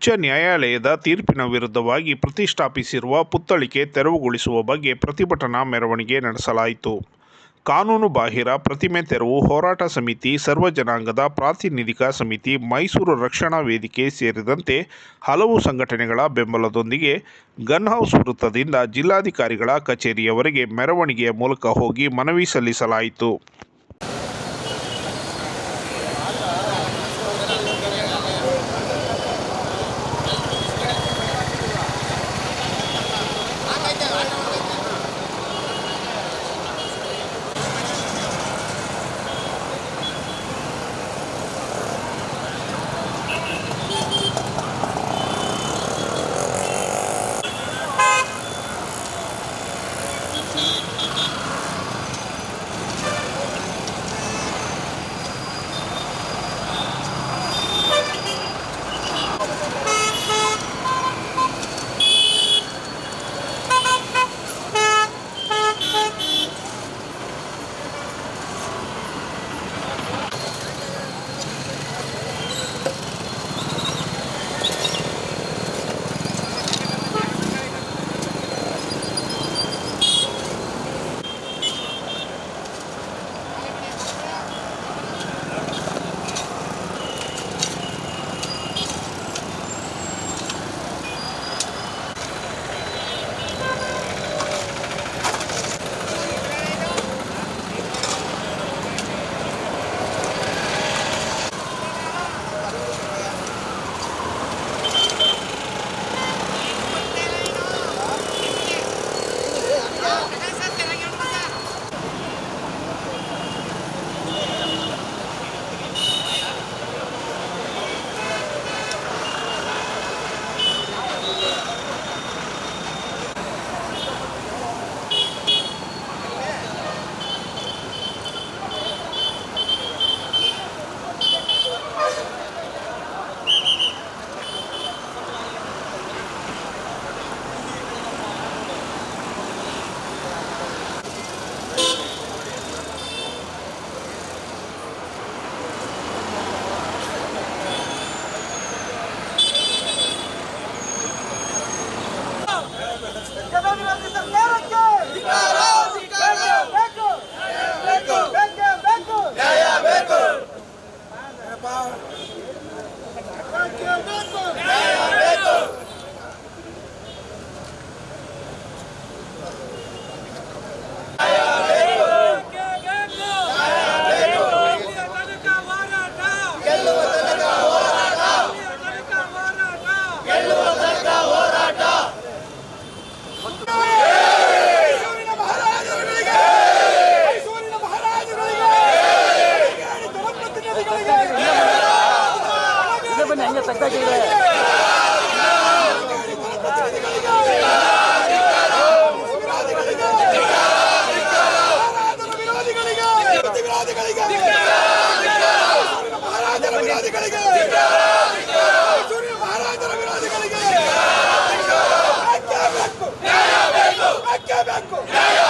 ಉಚ್ಚ ನ್ಯಾಯಾಲಯದ ತೀರ್ಪಿನ ವಿರುದ್ಧವಾಗಿ ಪ್ರತಿಷ್ಠಾಪಿಸಿರುವ ಪುತ್ಥಳಿಕೆ ತೆರವುಗೊಳಿಸುವ ಬಗ್ಗೆ ಪ್ರತಿಭಟನಾ ಮೆರವಣಿಗೆ ನಡೆಸಲಾಯಿತು. ಕಾನೂನು ಬಾಹಿರ ಪ್ರತಿಮೆ ತೆರವು ಹೋರಾಟ ಸಮಿತಿ, ಸರ್ವ ಜನಾಂಗದ ಪ್ರಾತಿನಿಧಿಕ ಸಮಿತಿ, ಮೈಸೂರು ರಕ್ಷಣಾ ವೇದಿಕೆ ಸೇರಿದಂತೆ ಹಲವು ಸಂಘಟನೆಗಳ ಬೆಂಬಲದೊಂದಿಗೆ ಗನ್ಹೌಸ್ ವೃತ್ತದಿಂದ ಜಿಲ್ಲಾಧಿಕಾರಿಗಳ ಕಚೇರಿಯವರೆಗೆ ಮೆರವಣಿಗೆಯ ಮೂಲಕ ಹೋಗಿ ಮನವಿ ಸಲ್ಲಿಸಲಾಯಿತು.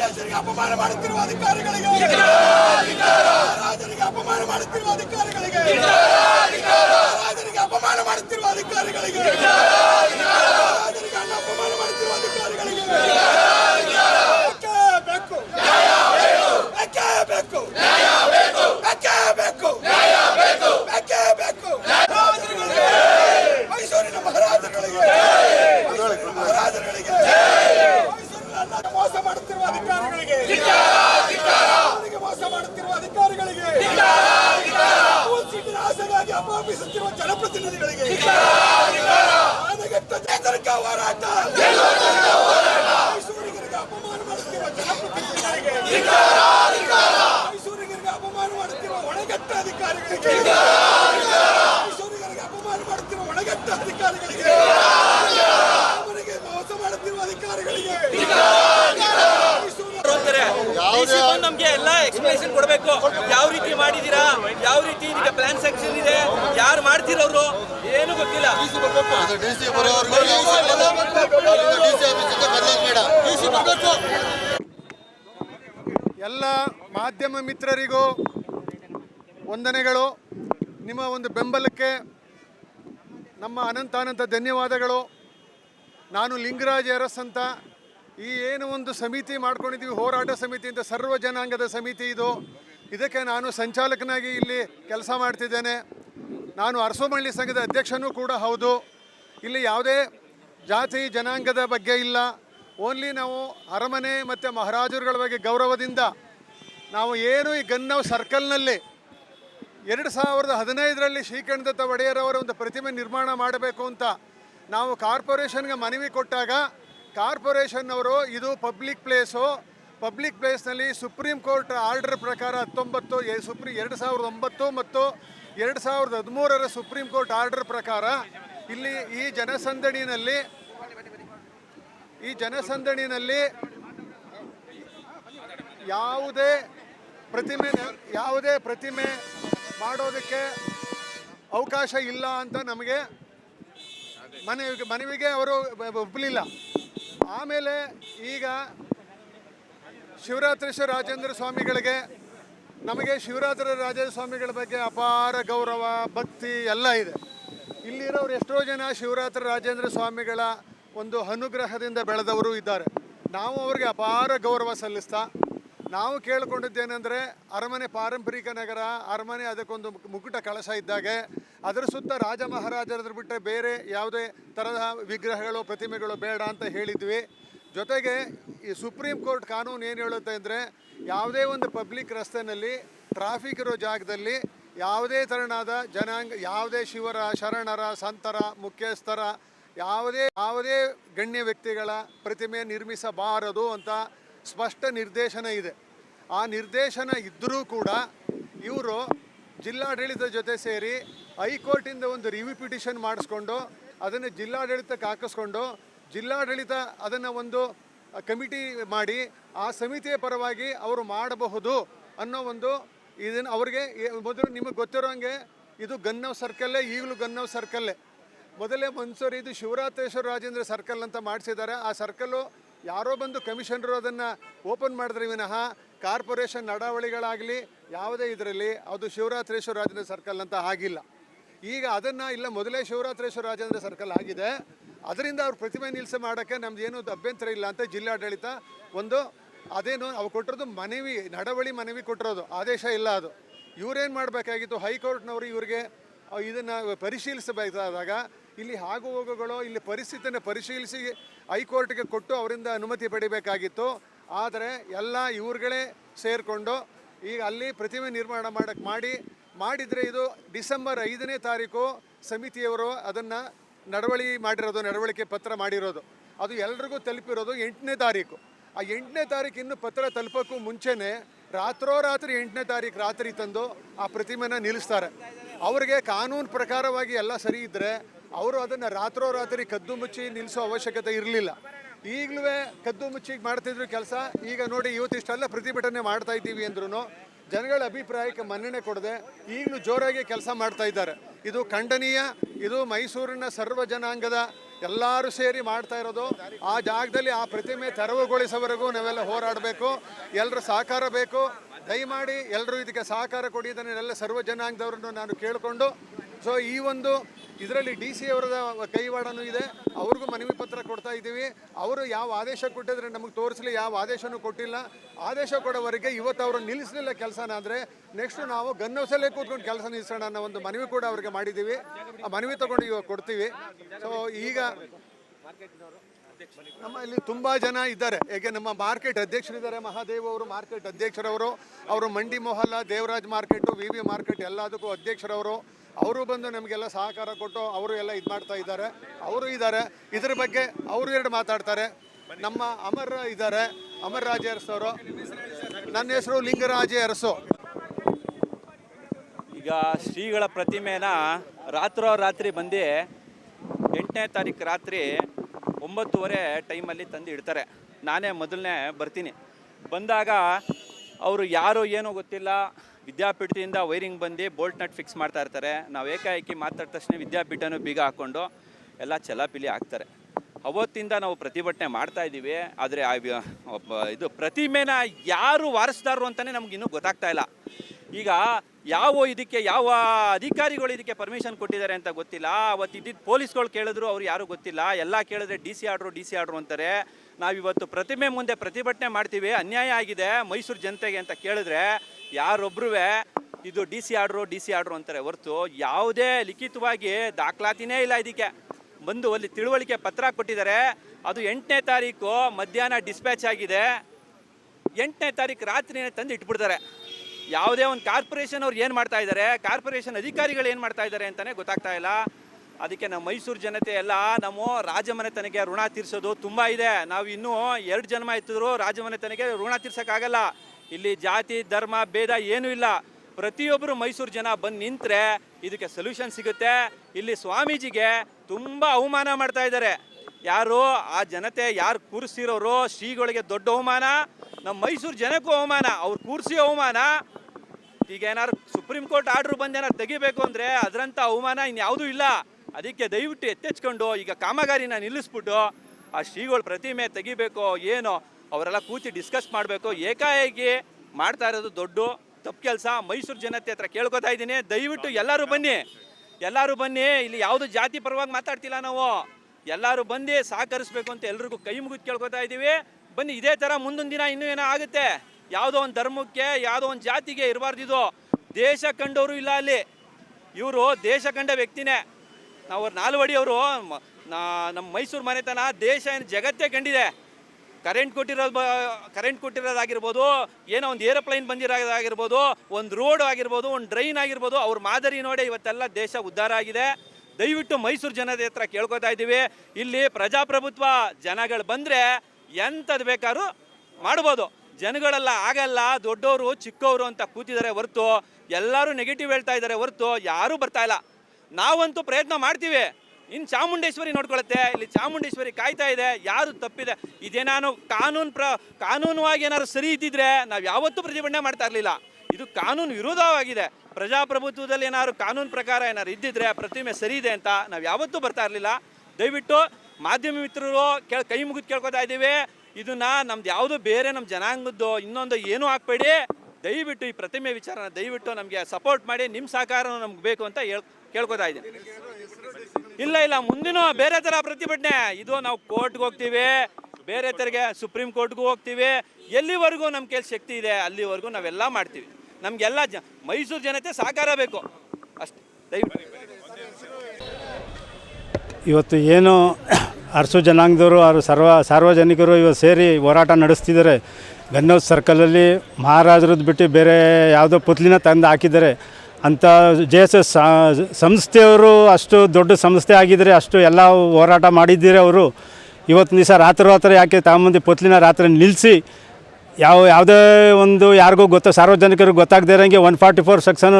ಹೊಣೆಗೇಡಿ ಅಧಿಕಾರಿಗಳಿಗೆ ಹೊಣೆಗೇಡಿ ಜನಪ್ರತಿನಿಧಿಗಳಿಗೆ ಹೊಣೆಗೆಟ್ಟ ಜನಪ್ರತಿನಿಧಿಗಳಿಗೆ ಹೊಣೆಗೆಟ್ಟ ಜನಪ್ರತಿನಿಧಿಗಳಿಗೆ ಮೈಸೂರಿಗೆ ಕಾಲ ಬಗೆಯುತ್ತಿರುವ ಅಧಿಕಾರಿಗಳಿಗೆ ಮೈಸೂರಿಗರಿಗೆ ಕಾಲ ಬಗೆಯುತ್ತಿರುವ ಅಧಿಕಾರಿಗಳಿಗೆ ಚಾಮುಂಡೇಶ್ವರಿಗೆ ಅಪಮಾನ ಮಾಡುತ್ತಿರುವ ಅಧಿಕಾರಿಗಳಿಗೆ ರಾಜರಿಗೆ ಅಪಮಾನ ಮಾಡುತ್ತಿರುವ ಅಧಿಕಾರಿಗಳಿಗೆ ರಾಜರಿಗೆ ಅಪಮಾನ ಮಾಡುತ್ತಿರುವ ಅಧಿಕಾರಿಗಳಿಗೆ ರಾಜರಿಗೆ ಅನ್ನ ಅಪಮಾನ ಮಾಡುತ್ತಿರುವ ಅಧಿಕಾರಿಗಳಿಗೆ ಬೇಕೇ ಬೇಕು ಬೇಕೇ ಬೇಕು ಬೇಕೇ ಎಕ್ಸ್ಪ್ಲೇಷನ್ ಕೊಡಬೇಕು. ಯಾವ ರೀತಿ ಮಾಡಿದ್ದೀರಾ ಯಾವ ರೀತಿ ಈಗ ಪ್ಲಾನ್ ಸ್ಯಾಂಕ್ಷನ್ ಇದೆ? ಯಾರು ಮಾಡ್ತಿರೋರು ಏನು ಗೊತ್ತಿಲ್ಲ. ಎಲ್ಲ ಮಾಧ್ಯಮ ಮಿತ್ರರಿಗೂ ವಂದನೆಗಳು. ನಿಮ್ಮ ಒಂದು ಬೆಂಬಲಕ್ಕೆ ನಮ್ಮ ಅನಂತ ಅನಂತ ಧನ್ಯವಾದಗಳು. ನಾನು ಲಿಂಗರಾಜ ಅರಸ್ ಅಂತ. ಈ ಏನು ಒಂದು ಸಮಿತಿ ಮಾಡ್ಕೊಂಡಿದ್ದೀವಿ, ಹೋರಾಟ ಸಮಿತಿ ಅಂತ, ಸರ್ವ ಜನಾಂಗದ ಸಮಿತಿ ಇದು. ಇದಕ್ಕೆ ನಾನು ಸಂಚಾಲಕನಾಗಿ ಇಲ್ಲಿ ಕೆಲಸ ಮಾಡ್ತಿದ್ದೇನೆ. ನಾನು ಅರಸೋಮಳ್ಳಿ ಸಂಘದ ಅಧ್ಯಕ್ಷನೂ ಕೂಡ ಹೌದು. ಇಲ್ಲಿ ಯಾವುದೇ ಜಾತಿ, ಜನಾಂಗದ ಬಗ್ಗೆ ಇಲ್ಲ. ಓನ್ಲಿ ನಾವು ಅರಮನೆ ಮತ್ತು ಮಹಾರಾಜರುಗಳ ಬಗ್ಗೆ ಗೌರವದಿಂದ ನಾವು ಏನು ಈ ಗನ್ನವ್ ಸರ್ಕಲ್ನಲ್ಲಿ ಎರಡು ಸಾವಿರದ ಹದಿನೈದರಲ್ಲಿ ಶ್ರೀಕಂಠದತ್ತ ಒಡೆಯರವರ ಒಂದು ಪ್ರತಿಮೆ ನಿರ್ಮಾಣ ಮಾಡಬೇಕು ಅಂತ ನಾವು ಕಾರ್ಪೊರೇಷನ್ಗೆ ಮನವಿ ಕೊಟ್ಟಾಗ ಕಾರ್ಪೊರೇಷನ್ ಅವರು ಇದು ಪಬ್ಲಿಕ್ ಪ್ಲೇಸು. ಪಬ್ಲಿಕ್ ಪ್ಲೇಸ್ನಲ್ಲಿ ಸುಪ್ರೀಂ ಕೋರ್ಟ್ ಆರ್ಡರ್ ಪ್ರಕಾರ ಹತ್ತೊಂಬತ್ತು ಸುಪ್ರೀ ಎರಡು ಸಾವಿರದ ಒಂಬತ್ತು ಮತ್ತು ಎರಡು ಸಾವಿರದ ಹದಿಮೂರರ ಸುಪ್ರೀಂ ಕೋರ್ಟ್ ಆರ್ಡರ್ ಪ್ರಕಾರ ಇಲ್ಲಿ ಈ ಜನಸಂದಣಿನಲ್ಲಿ ಈ ಜನಸಂದಣಿನಲ್ಲಿ ಯಾವುದೇ ಪ್ರತಿಮೆ ಯಾವುದೇ ಪ್ರತಿಮೆ ಮಾಡೋದಕ್ಕೆ ಅವಕಾಶ ಇಲ್ಲ ಅಂತ ನಮಗೆ ಮನವಿಗೆ ಮನವಿಗೆ ಅವರು ಒಪ್ಪಲಿಲ್ಲ ಆಮೇಲೆ ಈಗ ಶಿವರಾತ್ರೀಶ್ವರ ರಾಜೇಂದ್ರ ಸ್ವಾಮಿಗಳಿಗೆ, ನಮಗೆ ಶಿವರಾತ್ರಿ ರಾಜೇಂದ್ರ ಸ್ವಾಮಿಗಳ ಬಗ್ಗೆ ಅಪಾರ ಗೌರವ, ಭಕ್ತಿ ಎಲ್ಲ ಇದೆ. ಇಲ್ಲಿರೋರು ಎಷ್ಟೋ ಜನ ಶಿವರಾತ್ರಿ ರಾಜೇಂದ್ರ ಸ್ವಾಮಿಗಳ ಒಂದು ಅನುಗ್ರಹದಿಂದ ಬೆಳೆದವರು ಇದ್ದಾರೆ. ನಾವು ಅವರಿಗೆ ಅಪಾರ ಗೌರವ ಸಲ್ಲಿಸ್ತಾ, ನಾವು ಕೇಳಿಕೊಂಡಿದ್ದೇನೆಂದರೆ ಅರಮನೆ ಪಾರಂಪರಿಕ ನಗರ, ಅರಮನೆ ಅದಕ್ಕೊಂದು ಮುಕುಟ ಕಳಶ ಇದ್ದಾಗೆ ಅದರ ಸುತ್ತ ರಾಜ ಮಹಾರಾಜರದ್ರ ಬಿಟ್ಟರೆ ಬೇರೆ ಯಾವುದೇ ಥರದ ವಿಗ್ರಹಗಳು, ಪ್ರತಿಮೆಗಳು ಬೇಡ ಅಂತ ಹೇಳಿದ್ವಿ. ಜೊತೆಗೆ ಈ ಸುಪ್ರೀಂ ಕೋರ್ಟ್ ಕಾನೂನು ಏನು ಹೇಳುತ್ತೆ ಅಂದರೆ, ಯಾವುದೇ ಒಂದು ಪಬ್ಲಿಕ್ ರಸ್ತೆಯಲ್ಲಿ ಟ್ರಾಫಿಕ್ ಇರೋ ಜಾಗದಲ್ಲಿ ಯಾವುದೇ ತೆರನಾದ ಜನಾಂಗ, ಯಾವುದೇ ಶಿವರ, ಶರಣರ, ಸಂತರ, ಮುಖ್ಯಸ್ಥರ, ಯಾವುದೇ ಯಾವುದೇ ಗಣ್ಯ ವ್ಯಕ್ತಿಗಳ ಪ್ರತಿಮೆ ನಿರ್ಮಿಸಬಾರದು ಅಂತ ಸ್ಪಷ್ಟ ನಿರ್ದೇಶನ ಇದೆ. ಆ ನಿರ್ದೇಶನ ಇದ್ದರೂ ಕೂಡ ಇವರು ಜಿಲ್ಲಾಡಳಿತದ ಜೊತೆ ಸೇರಿ ಹೈಕೋರ್ಟಿಂದ ಒಂದು ರಿವ್ಯೂ ಪಿಟಿಷನ್ ಮಾಡಿಸ್ಕೊಂಡು, ಅದನ್ನು ಜಿಲ್ಲಾಡಳಿತಕ್ಕೆ ಹಾಕಿಸ್ಕೊಂಡು, ಜಿಲ್ಲಾಡಳಿತ ಅದನ್ನು ಒಂದು ಕಮಿಟಿ ಮಾಡಿ, ಆ ಸಮಿತಿಯ ಪರವಾಗಿ ಅವರು ಮಾಡಬಹುದು ಅನ್ನೋ ಒಂದು ಇದನ್ನು ಅವ್ರಿಗೆ ಮೊದಲು ನಿಮಗೆ ಗೊತ್ತಿರೋಂಗೆ ಇದು ಗನ್ನವ್ ಸರ್ಕಲ್ಲೇ, ಈಗಲೂ ಗನ್ನವ್ ಸರ್ಕಲ್ಲೇ. ಮೊದಲೇ ಮನ್ಸೂರಿ ಇದು ಶಿವರಾತ್ರೇಶ್ವರ ರಾಜೇಂದ್ರ ಸರ್ಕಲ್ ಅಂತ ಮಾಡಿಸಿದ್ದಾರೆ. ಆ ಸರ್ಕಲ್ಲು ಯಾರೋ ಬಂದು ಕಮಿಷನರು ಅದನ್ನು ಓಪನ್ ಮಾಡಿದ್ರೆ ವಿನಃ ಕಾರ್ಪೊರೇಷನ್ ನಡಾವಳಿಗಳಾಗಲಿ, ಯಾವುದೇ ಇದರಲ್ಲಿ ಅದು ಶಿವರಾತ್ರೇಶ್ವರ ರಾಜೇಂದ್ರ ಸರ್ಕಲ್ ಅಂತ ಆಗಿಲ್ಲ. ಈಗ ಅದನ್ನು ಇಲ್ಲ, ಮೊದಲೇ ಶಿವರಾತ್ರೇಶ್ವರ ರಾಜೇಂದ್ರ ಸರ್ಕಲ್ ಆಗಿದೆ. ಅದರಿಂದ ಅವ್ರ ಪ್ರತಿಮೆ ನಿಲ್ಲಿಸಿ ಮಾಡೋಕ್ಕೆ ನಮ್ದು ಏನೂ ಅಭ್ಯಂತರ ಇಲ್ಲ ಅಂತ ಜಿಲ್ಲಾಡಳಿತ ಒಂದು ಅದೇನು ಅವ್ರು ಕೊಟ್ಟಿರೋದು ಮನವಿ, ನಡವಳಿ ಮನವಿ ಕೊಟ್ಟಿರೋದು. ಆದೇಶ ಇಲ್ಲ ಅದು. ಇವರೇನು ಮಾಡಬೇಕಾಗಿತ್ತು? ಹೈಕೋರ್ಟ್ನವರು ಇವ್ರಿಗೆ ಇದನ್ನು ಪರಿಶೀಲಿಸಬೇಕಾದಾಗ ಇಲ್ಲಿ ಆಗು ಹೋಗುಗಳು ಇಲ್ಲಿ ಪರಿಸ್ಥಿತಿಯನ್ನು ಪರಿಶೀಲಿಸಿ ಹೈಕೋರ್ಟ್ಗೆ ಕೊಟ್ಟು ಅವರಿಂದ ಅನುಮತಿ ಪಡಿಬೇಕಾಗಿತ್ತು. ಆದರೆ ಎಲ್ಲ ಇವ್ರುಗಳೇ ಸೇರಿಕೊಂಡು ಈಗ ಅಲ್ಲಿ ಪ್ರತಿಮೆ ನಿರ್ಮಾಣ ಮಾಡಕ್ಕೆ ಮಾಡಿ ಮಾಡಿದರೆ ಇದು ಡಿಸೆಂಬರ್ ಐದನೇ ತಾರೀಕು ಸಮಿತಿಯವರು ಅದನ್ನು ನಡವಳಿ ಮಾಡಿರೋದು, ನಡವಳಿಕೆ ಪತ್ರ ಮಾಡಿರೋದು. ಅದು ಎಲ್ರಿಗೂ ತಲುಪಿರೋದು ಎಂಟನೇ ತಾರೀಕು. ಆ ಎಂಟನೇ ತಾರೀಕು ಇನ್ನು ಪತ್ರ ತಲುಪೋಕ್ಕೂ ಮುಂಚೆನೇ ರಾತ್ರೋರಾತ್ರಿ ಎಂಟನೇ ತಾರೀಕು ರಾತ್ರಿ ತಂದು ಆ ಪ್ರತಿಮೆನ ನಿಲ್ಲಿಸ್ತಾರೆ. ಅವರಿಗೆ ಕಾನೂನು ಪ್ರಕಾರವಾಗಿ ಎಲ್ಲ ಸರಿ ಇದ್ದರೆ ಅವರು ಅದನ್ನು ರಾತ್ರೋರಾತ್ರಿ ಕದ್ದು ಮುಚ್ಚಿ ನಿಲ್ಲಿಸೋ ಅವಶ್ಯಕತೆ ಇರಲಿಲ್ಲ. ಈಗಲೂ ಕದ್ದು ಮುಚ್ಚಿ ಮಾಡ್ತಿದ್ರು ಕೆಲಸ. ಈಗ ನೋಡಿ ಇವತ್ತಿಷ್ಟೆಲ್ಲ ಪ್ರತಿಭಟನೆ ಮಾಡ್ತಾ ಇದ್ದೀವಿ ಅಂದ್ರೂ ಜನಗಳ ಅಭಿಪ್ರಾಯಕ್ಕೆ ಮನ್ನಣೆ ಕೊಡದೆ ಈಗಲೂ ಜೋರಾಗಿ ಕೆಲಸ ಮಾಡ್ತಾ ಇದ್ದಾರೆ. ಇದು ಖಂಡನೀಯ, ಇದು ಮೈಸೂರಿನ ಸರ್ವ ಜನಾಂಗದ ಎಲ್ಲರೂ ಸೇರಿ ಮಾಡ್ತಾ ಇರೋದು. ಆ ಜಾಗದಲ್ಲಿ ಆ ಪ್ರತಿಮೆ ತೆರವುಗೊಳಿಸೋವರೆಗೂ ನಾವೆಲ್ಲ ಹೋರಾಡಬೇಕು ಎಲ್ಲರೂ ಸಹಕಾರ ಬೇಕು. ದಯಮಾಡಿ ಎಲ್ಲರೂ ಇದಕ್ಕೆ ಸಹಕಾರ ಕೊಡಿ, ಇದನ್ನೆಲ್ಲ ಸರ್ವ ಜನಾಂಗದವರನ್ನು ನಾನು ಕೇಳಿಕೊಂಡು ಸೊ ಈ ಒಂದು ಇದರಲ್ಲಿ ಡಿ ಸಿ ಅವರದ ಕೈವಾಡನೂ ಇದೆ. ಅವ್ರಿಗೂ ಮನವಿ ಪತ್ರ ಕೊಡ್ತಾ ಇದ್ದೀವಿ. ಅವರು ಯಾವ ಆದೇಶ ಕೊಟ್ಟಿದ್ರೆ ನಮಗೆ ತೋರಿಸಲಿ, ಯಾವ ಆದೇಶನೂ ಕೊಟ್ಟಿಲ್ಲ. ಆದೇಶ ಕೊಡೋವರೆಗೆ ಇವತ್ತು ಅವರು ನಿಲ್ಲಿಸಲಿಲ್ಲ ಕೆಲಸನ ನೆಕ್ಸ್ಟು ನಾವು ಗನ್ನೌಸಲ್ಲೇ ಕೂತ್ಕೊಂಡು ಕೆಲಸ ನಿಲ್ಲಿಸೋಣ ಅನ್ನೋ ಒಂದು ಮನವಿ ಕೂಡ ಅವ್ರಿಗೆ ಮಾಡಿದ್ದೀವಿ. ಆ ಮನವಿ ತಗೊಂಡು ಇವಾಗ ಕೊಡ್ತೀವಿ. ಸೊ ಈಗ ನಮ್ಮ ಇಲ್ಲಿ ತುಂಬ ಜನ ಇದ್ದಾರೆ. ಏಕೆ ನಮ್ಮ ಮಾರ್ಕೆಟ್ ಅಧ್ಯಕ್ಷರಿದ್ದಾರೆ, ಮಹಾದೇವ್ ಅವರು ಮಾರ್ಕೆಟ್ ಅಧ್ಯಕ್ಷರವರು, ಅವರು Mandi Mohalla, Devaraj market, V V market ಎಲ್ಲದಕ್ಕೂ ಅಧ್ಯಕ್ಷರವರು. ಅವರು ಬಂದು ನಮಗೆಲ್ಲ ಸಹಕಾರ ಕೊಟ್ಟು ಅವರು ಎಲ್ಲ ಇದು ಮಾಡ್ತಾ ಇದ್ದಾರೆ. ಅವರು ಇದ್ದಾರೆ. ಇದ್ರ ಬಗ್ಗೆ ಅವರು ಎರಡು ಮಾತಾಡ್ತಾರೆ. ನಮ್ಮ ಅಮರ್ ಇದ್ದಾರೆ. ಅಮರ್ ರಾಜ ಅರಸವರು ನನ್ನ ಹೆಸರು ಲಿಂಗರಾಜ ಅರಸು ಈಗ ಶ್ರೀಗಳ ಪ್ರತಿಮೆನ ರಾತ್ರೋರಾತ್ರಿ ಬಂದು ಎಂಟನೇ ತಾರೀಕು ರಾತ್ರಿ ಒಂಬತ್ತುವರೆ ಟೈಮಲ್ಲಿ ತಂದು ಇಡ್ತಾರೆ. ನಾನೇ ಮೊದಲನೇ ಬರ್ತೀನಿ. ಬಂದಾಗ ಅವರು ಯಾರು ಏನೂ ಗೊತ್ತಿಲ್ಲ. ವಿದ್ಯಾಪೀಠದಿಂದ ವೈರಿಂಗ್ ಬಂದು ಬೋಲ್ಟ್ ನಟ್ ಫಿಕ್ಸ್ ಮಾಡ್ತಾ ಇರ್ತಾರೆ. ನಾವು ಏಕಾಏಕಿ ಮಾತಾಡಿದ ತಕ್ಷಣ ವಿದ್ಯಾಪೀಠನೂ ಬೀಗ ಹಾಕ್ಕೊಂಡು ಎಲ್ಲ ಚಲಾಪಿಲಿ ಆಗ್ತಾರೆ ಅವತ್ತಿಂದ ನಾವು ಪ್ರತಿಭಟನೆ ಮಾಡ್ತಾ ಇದ್ದೀವಿ ಆದರೆ ಇದು ಪ್ರತಿಮೆನ ಯಾರು ವಾರಿಸ್ದಾರು ಅಂತಲೇ ನಮ್ಗಿನ್ನೂ ಗೊತ್ತಾಗ್ತಾ ಇಲ್ಲ. ಈಗ ಯಾವ ಇದಕ್ಕೆ, ಯಾವ ಅಧಿಕಾರಿಗಳು ಇದಕ್ಕೆ ಪರ್ಮಿಷನ್ ಕೊಟ್ಟಿದ್ದಾರೆ ಅಂತ ಗೊತ್ತಿಲ್ಲ. ಅವತ್ತು ಇದ್ದಿದ್ದು ಪೊಲೀಸ್ಗಳು ಕೇಳಿದ್ರು, ಅವ್ರು ಯಾರು ಗೊತ್ತಿಲ್ಲ. ಎಲ್ಲ ಕೇಳಿದ್ರೆ D C order D C order ಅಂತಾರೆ. ನಾವಿವತ್ತು ಪ್ರತಿಮೆ ಮುಂದೆ ಪ್ರತಿಭಟನೆ ಮಾಡ್ತೀವಿ. ಅನ್ಯಾಯ ಆಗಿದೆ ಮೈಸೂರು ಜನತೆಗೆ ಅಂತ ಕೇಳಿದ್ರೆ ಯಾರೊಬ್ರೂ ಇದು D C order D C order ಅಂತಾರೆ. ಹೊರತು ಯಾವುದೇ ಲಿಖಿತವಾಗಿ ದಾಖಲಾತಿನೇ ಇಲ್ಲ ಇದಕ್ಕೆ. ಬಂದು ಅಲ್ಲಿ ತಿಳುವಳಿಕೆ ಪತ್ರ ಕೊಟ್ಟಿದ್ದಾರೆ. ಅದು ಎಂಟನೇ ತಾರೀಕು ಮಧ್ಯಾಹ್ನ ಡಿಸ್ಪ್ಯಾಚ್ ಆಗಿದೆ. ಎಂಟನೇ ತಾರೀಕು ರಾತ್ರಿನೇ ತಂದು ಇಟ್ಬಿಡ್ತಾರೆ. ಯಾವುದೇ ಒಂದು ಕಾರ್ಪೊರೇಷನ್ ಅವ್ರು ಏನು ಮಾಡ್ತಾ ಇದ್ದಾರೆ? ಕಾರ್ಪೊರೇಷನ್ ಅಧಿಕಾರಿಗಳು ಏನು ಮಾಡ್ತಾ ಇದ್ದಾರೆ ಅಂತಲೇ ಗೊತ್ತಾಗ್ತಾ ಇಲ್ಲ. ಅದಕ್ಕೆ ನಮ್ಮ ಮೈಸೂರು ಜನತೆ ಎಲ್ಲ, ನಮ್ಮ ರಾಜಮನೆತನಕ್ಕೆ ಋಣ ತೀರಿಸೋದು ತುಂಬ ಇದೆ. ನಾವು ಇನ್ನೂ ಎರಡು ಜನ್ಮ ಎತ್ತಿದ್ರು ರಾಜಮನೆತನಕ್ಕೆ ಋಣ ತೀರ್ಸೋಕ್ಕಾಗಲ್ಲ. ಇಲ್ಲಿ ಜಾತಿ, ಧರ್ಮ, ಭೇದ ಏನೂ ಇಲ್ಲ. ಪ್ರತಿಯೊಬ್ಬರು ಮೈಸೂರು ಜನ ಬಂದು ನಿಂತರೆ ಇದಕ್ಕೆ ಸೊಲ್ಯೂಷನ್ ಸಿಗುತ್ತೆ. ಇಲ್ಲಿ ಸ್ವಾಮೀಜಿಗೆ ತುಂಬ ಅವಮಾನ ಮಾಡ್ತಾ ಇದ್ದಾರೆ. ಯಾರು ಆ ಜನತೆ, ಯಾರು ಕೂರಿಸಿರೋರು ಶ್ರೀಗಳಿಗೆ ದೊಡ್ಡ ಅವಮಾನ, ನಮ್ಮ ಮೈಸೂರು ಜನಕ್ಕೂ ಅವಮಾನ, ಅವ್ರು ಕೂರಿಸಿ ಅವಮಾನ. ಈಗ ಏನಾದ್ರು ಸುಪ್ರೀಂ ಕೋರ್ಟ್ ಆರ್ಡ್ರ್ ಬಂದು ಏನಾರು ತೆಗಿಬೇಕು ಅಂದರೆ ಅದರಂಥ ಅವಮಾನ ಇನ್ಯಾವುದೂ ಇಲ್ಲ. ಅದಕ್ಕೆ ದಯವಿಟ್ಟು ಎತ್ತೆಚ್ಕೊಂಡು ಈಗ ಕಾಮಗಾರಿನ ನಿಲ್ಲಿಸ್ಬಿಟ್ಟು ಆ ಶ್ರೀಗಳು ಪ್ರತಿಮೆ ತೆಗಿಬೇಕು ಏನೋ ಅವರೆಲ್ಲ ಕೂತಿ ಡಿಸ್ಕಸ್ ಮಾಡಬೇಕು ಏಕಾಏಕಿ ಮಾಡ್ತಾ ಇರೋದು ದೊಡ್ಡ ತಪ್ಪು ಕೆಲಸ. ಮೈಸೂರು ಜನತೆ ಹತ್ರ ಕೇಳ್ಕೊತಾ ಇದ್ದೀನಿ. ದಯವಿಟ್ಟು ಎಲ್ಲರೂ ಬನ್ನಿ. ಎಲ್ಲರೂ ಬನ್ನಿ. ಇಲ್ಲಿ ಯಾವುದು ಜಾತಿ ಪರವಾಗಿ ಮಾತಾಡ್ತಿಲ್ಲ ನಾವು. ಎಲ್ಲರೂ ಬಂದು ಸಹಕರಿಸ್ಬೇಕು ಅಂತ ಎಲ್ರಿಗೂ ಕೈ ಮುಗಿದು ಕೇಳ್ಕೊತಾ ಇದ್ದೀವಿ. ಬನ್ನಿ, ಇದೇ ಥರ ಮುಂದೊಂದು ದಿನ ಇನ್ನೂ ಏನೋ ಆಗುತ್ತೆ. ಯಾವುದೋ ಒಂದು ಧರ್ಮಕ್ಕೆ, ಯಾವುದೋ ಒಂದು ಜಾತಿಗೆ ಇರಬಾರ್ದು ಇದು ದೇಶ ಕಂಡವರು ಇಲ್ಲ ಅಲ್ಲಿ. ಇವರು ದೇಶ ಕಂಡ ವ್ಯಕ್ತಿನೇ. ನಾವು ನಾಲ್ವಡಿ ಅವರು ನಮ್ಮ ಮೈಸೂರು ಮನೆತನ ದೇಶ ಏನು ಜಗತ್ತೇ ಕಂಡಿದೆ. ಕರೆಂಟ್ ಕೊಟ್ಟಿರೋದು ಕರೆಂಟ್ ಕೊಟ್ಟಿರೋದಾಗಿರ್ಬೋದು, ಏನೋ ಒಂದು ಏರೋಪ್ಲೈನ್ ಬಂದಿರೋದಾಗಿರ್ಬೋದು, ಒಂದು ರೋಡ್ ಆಗಿರ್ಬೋದು, ಒಂದು ಡ್ರೈನ್ ಆಗಿರ್ಬೋದು, ಅವ್ರ ಮಾದರಿ ನೋಡಿ ಇವತ್ತೆಲ್ಲ ದೇಶ ಉದ್ಧಾರ ಆಗಿದೆ. ದಯವಿಟ್ಟು ಮೈಸೂರು ಜನದ ಹತ್ರ ಕೇಳ್ಕೊತಾ ಇದ್ದೀವಿ. ಇಲ್ಲಿ ಪ್ರಜಾಪ್ರಭುತ್ವ ಜನಗಳು ಬಂದರೆ ಎಂಥದ್ದು ಬೇಕಾದ್ರೂ ಮಾಡ್ಬೋದು. ಜನಗಳೆಲ್ಲ ಆಗಲ್ಲ ದೊಡ್ಡವರು ಚಿಕ್ಕವರು ಅಂತ ಕೂತಿದ್ದಾರೆ ಹೊರತು, ಎಲ್ಲರೂ ನೆಗೆಟಿವ್ ಹೇಳ್ತಾ ಇದ್ದಾರೆ ಹೊರತು, ಯಾರೂ ಬರ್ತಾ ಇಲ್ಲ. ನಾವಂತೂ ಪ್ರಯತ್ನ ಮಾಡ್ತೀವಿ. ಇನ್ನು ಚಾಮುಂಡೇಶ್ವರಿ ನೋಡ್ಕೊಳತ್ತೆ. ಇಲ್ಲಿ ಚಾಮುಂಡೇಶ್ವರಿ ಕಾಯ್ತಾ ಇದೆ. ಯಾರು ತಪ್ಪಿದೆ? ಇದೇನಾನು ಕಾನೂನು ಪ್ರ, ಕಾನೂನುವಾಗಿ ಏನಾದ್ರು ಸರಿ ಇದ್ದಿದ್ರೆ ನಾವು ಯಾವತ್ತೂ ಪ್ರತಿಭಟನೆ ಮಾಡ್ತಾ ಇರಲಿಲ್ಲ. ಇದು ಕಾನೂನು ವಿರೋಧವಾಗಿದೆ ಪ್ರಜಾಪ್ರಭುತ್ವದಲ್ಲಿ ಏನಾದ್ರು ಕಾನೂನು ಪ್ರಕಾರ ಏನಾದ್ರು ಇದ್ದಿದ್ರೆ ಪ್ರತಿಮೆ ಸರಿ ಇದೆ ಅಂತ ನಾವು ಯಾವತ್ತೂ ಬರ್ತಾ ಇರಲಿಲ್ಲ. ದಯವಿಟ್ಟು ಮಾಧ್ಯಮ ಮಿತ್ರರು ಕೇಳ, ಕೈ ಮುಗಿದು ಕೇಳ್ಕೊತಾ ಇದ್ದೀವಿ. ಇದನ್ನ ನಮ್ದು ಯಾವುದೋ ಬೇರೆ ನಮ್ಮ ಜನಾಂಗದ್ದು ಇನ್ನೊಂದು ಏನೂ ಹಾಕ್ಬೇಡಿ ದಯವಿಟ್ಟು ಈ ಪ್ರತಿಮೆ ವಿಚಾರನ ದಯವಿಟ್ಟು ನಮಗೆ ಸಪೋರ್ಟ್ ಮಾಡಿ ನಿಮ್ಮ ಸಹಕಾರ ನಮ್ಗೆ ಬೇಕು ಅಂತ ಹೇಳ್, ಕೇಳ್ಕೊತಾ ಇದ್ದೀನಿ. ಇಲ್ಲ ಇಲ್ಲ, ಮುಂದಿನ ಬೇರೆ ಥರ ಪ್ರತಿಭಟನೆ. ಇದು ನಾವು ಕೋರ್ಟ್ಗೆ ಹೋಗ್ತೀವಿ, ಬೇರೆ ಥರಗೆ ಸುಪ್ರೀಂ ಕೋರ್ಟ್ಗೂ ಹೋಗ್ತೀವಿ. ಎಲ್ಲಿವರೆಗೂ ನಮ್ಮ ಕೇಳಿ ಶಕ್ತಿ ಇದೆ, ಅಲ್ಲಿವರೆಗೂ ನಾವೆಲ್ಲ ಮಾಡ್ತೀವಿ. ನಮಗೆಲ್ಲ ಜ, ಮೈಸೂರು ಜನತೆ ಸಹಕಾರ ಬೇಕು. ಅಷ್ಟೇ, ದಯವಿಟ್ಟು. ಇವತ್ತು ಏನು ಅರಸು ಜನಾಂಗದವರು ಅವರು ಸರ್ವ, ಸಾರ್ವಜನಿಕರು ಇವತ್ತು ಸೇರಿ ಹೋರಾಟ ನಡೆಸ್ತಿದ್ದಾರೆ. ಗನ್ನೌತ್ ಸರ್ಕಲಲ್ಲಿ ಮಹಾರಾಜರದ್ದು ಬಿಟ್ಟು ಬೇರೆ ಯಾವುದೋ ಪುತ್ಲಿನ ತಂದು ಹಾಕಿದ್ದಾರೆ ಅಂಥ ಜೆ ಎಸ್ ಎಸ್ ಸಂಸ್ಥೆಯವರು ಅಷ್ಟು ದೊಡ್ಡ ಸಂಸ್ಥೆ ಆಗಿದ್ದರೆ ಅಷ್ಟು ಎಲ್ಲ ಹೋರಾಟ ಮಾಡಿದ್ದೀರಿ ಅವರು. ಇವತ್ತು ದಿವಸ ರಾತ್ರಿ ರಾತ್ರಿ ಯಾಕೆ ಮುಂದೆ ಪುತ್ಲಿನ ರಾತ್ರಿ ನಿಲ್ಲಿಸಿ ಯಾವ, ಯಾವುದೇ ಒಂದು ಯಾರಿಗೂ ಗೊತ್ತ, ಸಾರ್ವಜನಿಕರಿಗೆ ಗೊತ್ತಾಗದೇ ಇರೋಂಗೆ ಒನ್ ಫಾರ್ಟಿ ಫೋರ್ ಸೆಕ್ಷನ್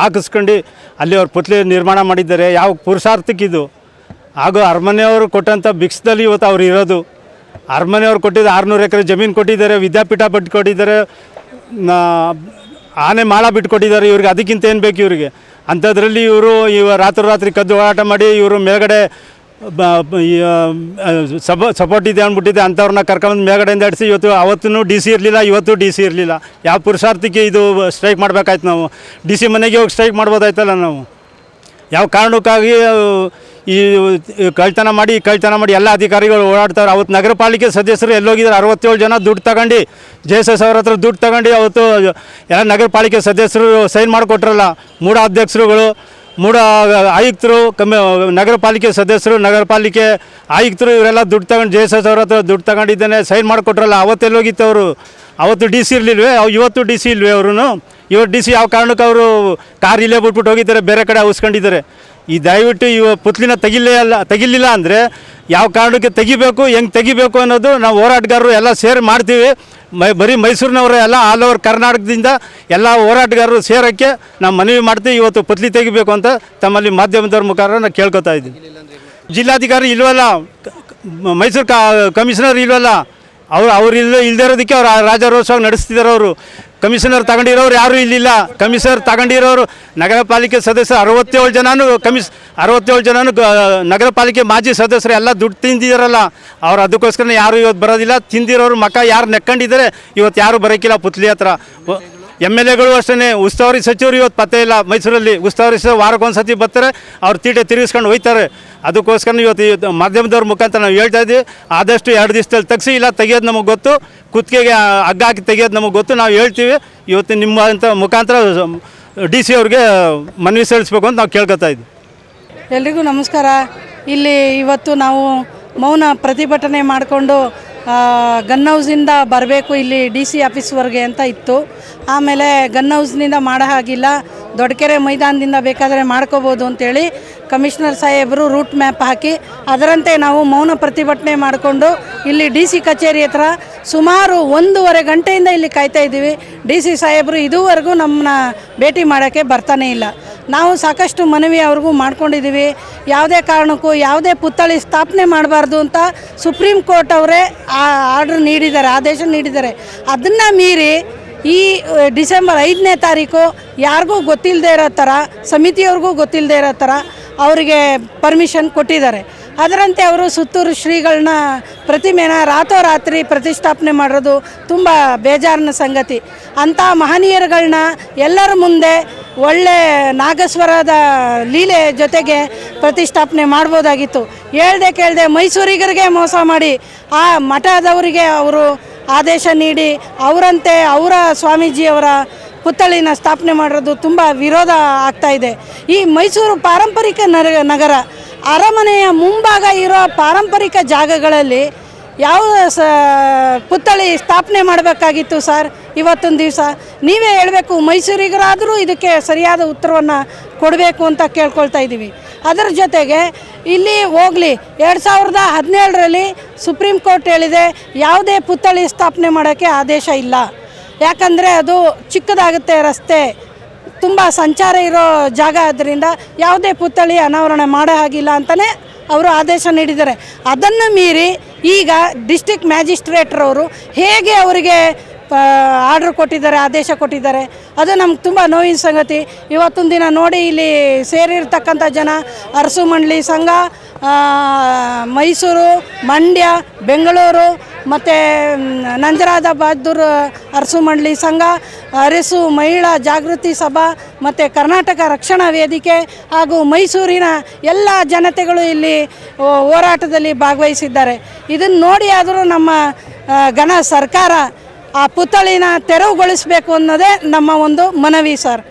ಹಾಕಿಸ್ಕೊಂಡು ಅಲ್ಲಿ ಅವ್ರ ಪುತ್ಲಿ ನಿರ್ಮಾಣ ಮಾಡಿದ್ದಾರೆ. ಯಾವ ಪುರುಷಾರ್ಥಕ್ಕಿದು ಹಾಗೂ ಅರಮನೆಯವರು ಕೊಟ್ಟಂಥ ಬಿಕ್ಸ್ದಲ್ಲಿ ಇವತ್ತು ಅವ್ರು ಇರೋದು. ಅರಮನೆಯವ್ರು ಕೊಟ್ಟಿದ್ದು ಆರುನೂರು ಎಕರೆ ಜಮೀನು ಕೊಟ್ಟಿದ್ದಾರೆ ವಿದ್ಯಾಪೀಠ ಬಿಟ್ಟು ಕೊಟ್ಟಿದ್ದಾರೆ ಆನೆ ಮಾಳ ಬಿಟ್ಟು ಕೊಟ್ಟಿದ್ದಾರೆ ಇವ್ರಿಗೆ ಅದಕ್ಕಿಂತ ಏನು ಬೇಕು ಇವರಿಗೆ? ಅಂಥದ್ರಲ್ಲಿ ಇವರು ಇವ ರಾತ್ರಿ ರಾತ್ರಿ ಕದ್ದು ಹೋರಾಟ ಮಾಡಿ ಇವರು ಮೇಲ್ಗಡೆ ಬ ಬ- ಈ, ಆ, ಸಪೋ ಸಪೋರ್ಟ್ ಇದೆ ಅಂದ್ಬಿಟ್ಟಿದೆ ಅಂಥವ್ರನ್ನ ಕರ್ಕೊಂಡು ಮೇಲ್ಗಡೆಯಿಂದ ಆಡಿಸಿ ಇವತ್ತು ಅವತ್ತೂ ಡಿ ಸಿ ಇರಲಿಲ್ಲ ಇವತ್ತು ಡಿ ಸಿ ಇರಲಿಲ್ಲ. ಯಾವ ಪುರುಷಾರ್ಥಕ್ಕೆ ಇದು ಸ್ಟ್ರೈಕ್ ಮಾಡಬೇಕಾಯ್ತು ನಾವು? ಡಿ ಸಿ ಮನೆಗೆ ಹೋಗಿ ಸ್ಟ್ರೈಕ್ ಮಾಡ್ಬೋದಾಯ್ತಲ್ಲ ನಾವು? ಯಾವ ಕಾರಣಕ್ಕಾಗಿ ಈ ಕಳ್ತನ ಮಾಡಿ ಕಳ್ತನ ಮಾಡಿ ಎಲ್ಲ ಅಧಿಕಾರಿಗಳು ಓಡಾಡ್ತಾರೆ ಅವತ್ತು ನಗರ ಪಾಲಿಕೆ ಸದಸ್ಯರು ಎಲ್ಲೋಗಿದ್ದಾರೆ. ಅರವತ್ತೇಳು ಜನ ದುಡ್ಡು ತಗೊಂಡು ಜೆ ಎಸ್ ಎಸ್ ಅವ್ರ ಹತ್ರ ದುಡ್ಡು ತಗೊಂಡು ಅವತ್ತು ಎಲ್ಲ ನಗರ ಪಾಲಿಕೆ ಸದಸ್ಯರು ಸೈನ್ ಮಾಡಿಕೊಟ್ರಲ್ಲ. ಮೂಡ ಅಧ್ಯಕ್ಷರುಗಳು, ಮೂಡ ಆಯುಕ್ತರು, ಕಮ್ಮಿ, ನಗರ ಪಾಲಿಕೆ ಸದಸ್ಯರು, ನಗರ ಪಾಲಿಕೆ ಆಯುಕ್ತರು ಇವರೆಲ್ಲ ದುಡ್ಡು ತಗೊಂಡು ಜೆ ಎಸ್ ಎಸ್ ಅವ್ರ ಹತ್ರ ದುಡ್ಡು ತಗೊಂಡಿದ್ದೇನೆ ಸೈನ್ ಮಾಡಿಕೊಟ್ರಲ್ಲ. ಅವತ್ತೆಲ್ಲೋಗಿತ್ತು ಅವರು. ಅವತ್ತು ಡಿ ಸಿ ಇರಲಿಲ್ವೇ? ಇವತ್ತು ಡಿ ಸಿ ಇಲ್ವೇ ಅವರು ಇವತ್ತು ಡಿ ಸಿ ಯಾವ ಕಾರಣಕ್ಕೆ ಅವರು ಕಾರ್ ಇಲ್ಲೇ ಬಿಟ್ಬಿಟ್ಟು ಹೋಗಿದ್ದಾರೆ. ಬೇರೆ ಕಡೆ ಔಸ್ಕೊಂಡಿದ್ದಾರೆ ಈ ದಯವಿಟ್ಟು ಇವ ಪುತ್ಲಿನ ತೆಗಿಲೇ ಅಲ್ಲ, ತೆಗಿಲಿಲ್ಲ ಅಂದರೆ ಯಾವ ಕಾರಣಕ್ಕೆ ತೆಗಿಬೇಕು, ಹೆಂಗೆ ತೆಗಿಬೇಕು ಅನ್ನೋದು ನಾವು ಹೋರಾಟಗಾರರು ಎಲ್ಲ ಸೇರಿ ಮಾಡ್ತೀವಿ. ಮೈ, ಬರೀ ಮೈಸೂರಿನವರು ಎಲ್ಲ ಆಲ್ ಓವರ್ ಕರ್ನಾಟಕದಿಂದ ಎಲ್ಲ ಹೋರಾಟಗಾರರು ಸೇರೋಕ್ಕೆ ನಾವು ಮನವಿ ಮಾಡ್ತೀವಿ, ಇವತ್ತು ಪುತ್ಲಿ ತೆಗಿಬೇಕು ಅಂತ ತಮ್ಮಲ್ಲಿ ಮಾಧ್ಯಮದವ್ರ ಮುಖಾಂತರ ನಾನು ಕೇಳ್ಕೊತಾ ಇದ್ದೀನಿ. ಜಿಲ್ಲಾಧಿಕಾರಿ ಇಲ್ವಲ್ಲ ಮೈಸೂರು ಕಮಿಷನರ್ ಇಲ್ವಲ್ಲ, ಅವ್ರು ಅವ್ರು ಇಲ್ಲ ಇಲ್ಲದೇ ಇರೋದಕ್ಕೆ ಅವ್ರು ರಾಜಾರೋತ್ಸವ ನಡೆಸ್ತಿದ್ದಾರೆ ಅವರು. ಕಮಿಷನರ್ ತಗೊಂಡಿರೋರು ಯಾರು ಇಲ್ಲಿಲ್ಲ. ಕಮಿಷನರ್ ತಗೊಂಡಿರೋರು ನಗರ ಪಾಲಿಕೆ ಸದಸ್ಯರು ಅರವತ್ತೇಳು ಜನನು ಕಮಿಷ್, ಅರವತ್ತೇಳು ಜನನು ನಗರ ಪಾಲಿಕೆ ಮಾಜಿ ಸದಸ್ಯರು ಎಲ್ಲ ದುಡ್ಡು ತಿಂದಿದ್ದಾರಲ್ಲ ಅವ್ರು ಅದಕ್ಕೋಸ್ಕರ ಯಾರು ಇವತ್ತು ಬರೋದಿಲ್ಲ. ತಿಂದಿರೋರು ಮಕ್ಕ ಯಾರು ನೆಕ್ಕೊಂಡಿದ್ದಾರೆ, ಇವತ್ತು ಯಾರು ಬರೋಕ್ಕಿಲ್ಲ ಪುತ್ಲಿ ಹತ್ರ. ಎಂ ಎಲ್ ಎಗಳು ಅಷ್ಟೇ ಉಸ್ತುವಾರಿ ಸಚಿವರು ಇವತ್ತು ಪತ್ತೆ ಇಲ್ಲ. ಮೈಸೂರಲ್ಲಿ ಉಸ್ತುವಾರಿ ಸಚಿವ ವಾರಕ್ಕೊಂದು ಸತಿ ಬರ್ತಾರೆ. ಅವ್ರು ತೀಟೆ ತಿರುಗಿಸ್ಕೊಂಡು ಹೋಯ್ತಾರೆ. ಅದಕ್ಕೋಸ್ಕರ ಇವತ್ತು ಮಾಧ್ಯಮದವ್ರ ಮುಖಾಂತರ ನಾವು ಹೇಳ್ತಾ ಇದ್ದೀವಿ. ಆದಷ್ಟು ಎರಡು ದಿವಸದಲ್ಲಿ ತಗ್ಸಿ, ಇಲ್ಲ ತೆಗಿಯೋದು ನಮಗೆ ಗೊತ್ತು. ಕುತ್ತಿಗೆಗೆ ಹಗ್ಗ ಹಾಕಿ ತೆಗಿಯೋದು ನಮಗೆ ಗೊತ್ತು. ನಾವು ಹೇಳ್ತೀವಿ. ಇವತ್ತು ನಿಮ್ಮ ಅಂತ ಮುಖಾಂತರ ಡಿ ಸಿ ಅವ್ರಿಗೆ ಮನವಿ ಸಲ್ಲಿಸ್ಬೇಕು ಅಂತ ನಾವು ಕೇಳ್ಕೊತಾ ಇದ್ವಿ ಎಲ್ರಿಗೂ ನಮಸ್ಕಾರ. ಇಲ್ಲಿ ಇವತ್ತು ನಾವು ಮೌನ ಪ್ರತಿಭಟನೆ ಮಾಡಿಕೊಂಡು ಗನ್ ಹೌಸಿಂದ ಬರಬೇಕು ಇಲ್ಲಿ ಡಿ ಸಿ ಆಫೀಸ್ವರೆಗೆ ಅಂತ ಇತ್ತು. ಆಮೇಲೆ ಗನ್ ಹೌಸ್ನಿಂದ ಮಾಡೋ ಹಾಗಿಲ್ಲ. ದೊಡ್ಡಕೆರೆ ಮೈದಾನದಿಂದ ಬೇಕಾದರೆ ಮಾಡ್ಕೋಬೋದು ಅಂತೇಳಿ ಕಮಿಷನರ್ ಸಾಹೇಬರು ರೂಟ್ ಮ್ಯಾಪ್ ಹಾಕಿ, ಅದರಂತೆ ನಾವು ಮೌನ ಪ್ರತಿಭಟನೆ ಮಾಡಿಕೊಂಡು ಇಲ್ಲಿ ಡಿ ಸಿ ಕಚೇರಿ ಹತ್ರ ಸುಮಾರು ಒಂದೂವರೆ ಗಂಟೆಯಿಂದ ಇಲ್ಲಿ ಕಾಯ್ತಾ ಇದ್ದೀವಿ. ಡಿ ಸಿ ಸಾಹೇಬರು ಇದುವರೆಗೂ ನಮ್ಮನ್ನ ಭೇಟಿ ಮಾಡೋಕ್ಕೆ ಬರ್ತಾನೇ ಇಲ್ಲ. ನಾವು ಸಾಕಷ್ಟು ಮನವಿ ಅವ್ರಿಗೂ ಮಾಡ್ಕೊಂಡಿದ್ದೀವಿ. ಯಾವುದೇ ಕಾರಣಕ್ಕೂ ಯಾವುದೇ ಪುತ್ಥಳಿ ಸ್ಥಾಪನೆ ಮಾಡಬಾರ್ದು ಅಂತ ಸುಪ್ರೀಂ ಕೋರ್ಟ್ ಅವರೇ ಆ ಆರ್ಡ್ರ್ ನೀಡಿದ್ದಾರೆ, ಆದೇಶ ನೀಡಿದ್ದಾರೆ. ಅದನ್ನು ಮೀರಿ ಈ ಡಿಸೆಂಬರ್ ಐದನೇ ತಾರೀಕು ಯಾರಿಗೂ ಗೊತ್ತಿಲ್ಲದೆ ಇರೋ ಥರ, ಸಮಿತಿಯವ್ರಿಗೂ ಗೊತ್ತಿಲ್ಲದೆ ಇರೋ ಥರ ಅವರಿಗೆ ಪರ್ಮಿಷನ್ ಕೊಟ್ಟಿದ್ದಾರೆ. ಅದರಂತೆ ಅವರು ಸುತ್ತೂರು ಶ್ರೀಗಳನ್ನ ಪ್ರತಿಮೆನ ರಾತೋರಾತ್ರಿ ಪ್ರತಿಷ್ಠಾಪನೆ ಮಾಡೋದು ತುಂಬ ಬೇಜಾರಿನ ಸಂಗತಿ. ಅಂಥ ಮಹನೀಯರುಗಳನ್ನ ಎಲ್ಲರ ಮುಂದೆ ಒಳ್ಳೆ ನಾಗಸ್ವರದ ಲೀಲೆ ಜೊತೆಗೆ ಪ್ರತಿಷ್ಠಾಪನೆ ಮಾಡ್ಬೋದಾಗಿತ್ತು. ಹೇಳ್ದೆ ಕೇಳ್ದೆ ಮೈಸೂರಿಗರಿಗೆ ಮೋಸ ಮಾಡಿ, ಆ ಮಠದವರಿಗೆ ಅವರು ಆದೇಶ ನೀಡಿ, ಅವರಂತೆ ಅವರ ಸ್ವಾಮೀಜಿಯವರ ಪುತ್ಥಳಿನ ಸ್ಥಾಪನೆ ಮಾಡೋದು ತುಂಬ ವಿರೋಧ ಆಗ್ತಾ ಇದೆ. ಈ ಮೈಸೂರು ಪಾರಂಪರಿಕ ನಗರ, ಅರಮನೆಯ ಮುಂಭಾಗ ಇರೋ ಪಾರಂಪರಿಕ ಜಾಗಗಳಲ್ಲಿ ಯಾವ ಸ, ಪುತ್ಥಳಿ ಸ್ಥಾಪನೆ ಮಾಡಬೇಕಾಗಿತ್ತು ಸರ್? ಇವತ್ತೊಂದು ದಿವಸ. ನೀವೇ ಹೇಳಬೇಕು, ಮೈಸೂರಿಗರಾದರೂ ಇದಕ್ಕೆ ಸರಿಯಾದ ಉತ್ತರವನ್ನು ಕೊಡಬೇಕು ಅಂತ ಕೇಳ್ಕೊಳ್ತಾ ಇದ್ದೀವಿ ಅದರ ಜೊತೆಗೆ ಇಲ್ಲಿ ಹೋಗಲಿ, ಎರಡು ಸಾವಿರದ ಹದಿನೇಳರಲ್ಲಿ ಸುಪ್ರೀಂ ಕೋರ್ಟ್ ಹೇಳಿದೆ, ಯಾವುದೇ ಪುತ್ಥಳಿ ಸ್ಥಾಪನೆ ಮಾಡೋಕ್ಕೆ ಆದೇಶ ಇಲ್ಲ. ಯಾಕಂದರೆ ಅದು ಚಿಕ್ಕದಾಗುತ್ತೆ ರಸ್ತೆ, ತುಂಬ ಸಂಚಾರ ಇರೋ ಜಾಗ ಆದ್ದರಿಂದ ಯಾವುದೇ ಪುತ್ಥಳಿ ಅನಾವರಣ ಮಾಡೋ ಹಾಗಿಲ್ಲ ಅಂತಲೇ ಅವರು ಆದೇಶ ನೀಡಿದ್ದಾರೆ. ಅದನ್ನು ಮೀರಿ ಈಗ ಡಿಸ್ಟಿಕ್ ಮ್ಯಾಜಿಸ್ಟ್ರೇಟ್ರವರು ಹೇಗೆ ಅವರಿಗೆ ಆರ್ಡ್ರ್ ಕೊಟ್ಟಿದ್ದಾರೆ, ಆದೇಶ ಕೊಟ್ಟಿದ್ದಾರೆ. ಅದು ನಮ್ಗೆ ತುಂಬ ನೋವಿನ ಸಂಗತಿ. ಇವತ್ತೊಂದು ದಿನ ನೋಡಿ ಇಲ್ಲಿ ಸೇರಿರ್ತಕ್ಕಂಥ ಜನ, ಅರಸು ಮಂಡಳಿ ಸಂಘ ಮೈಸೂರು, ಮಂಡ್ಯ, ಬೆಂಗಳೂರು, ಮತ್ತು ನಂಜರಾದ ಬಹದ್ದೂರ್ ಅರಸು ಮಂಡಳಿ ಸಂಘ, ಅರಸು ಮಹಿಳಾ ಜಾಗೃತಿ ಸಭಾ, ಮತ್ತು ಕರ್ನಾಟಕ ರಕ್ಷಣಾ ವೇದಿಕೆ ಹಾಗೂ ಮೈಸೂರಿನ ಎಲ್ಲ ಜನತೆಗಳು ಇಲ್ಲಿ ಹೋರಾಟದಲ್ಲಿ ಭಾಗವಹಿಸಿದ್ದಾರೆ. ಇದನ್ನು ನೋಡಿ ಆದರೂ ನಮ್ಮ ಘನ ಸರ್ಕಾರ ಆ ಪುತ್ಥಳಿನ ತೆರವುಗೊಳಿಸಬೇಕು ಅನ್ನೋದೇ ನಮ್ಮ ಒಂದು ಮನವಿ ಸರ್.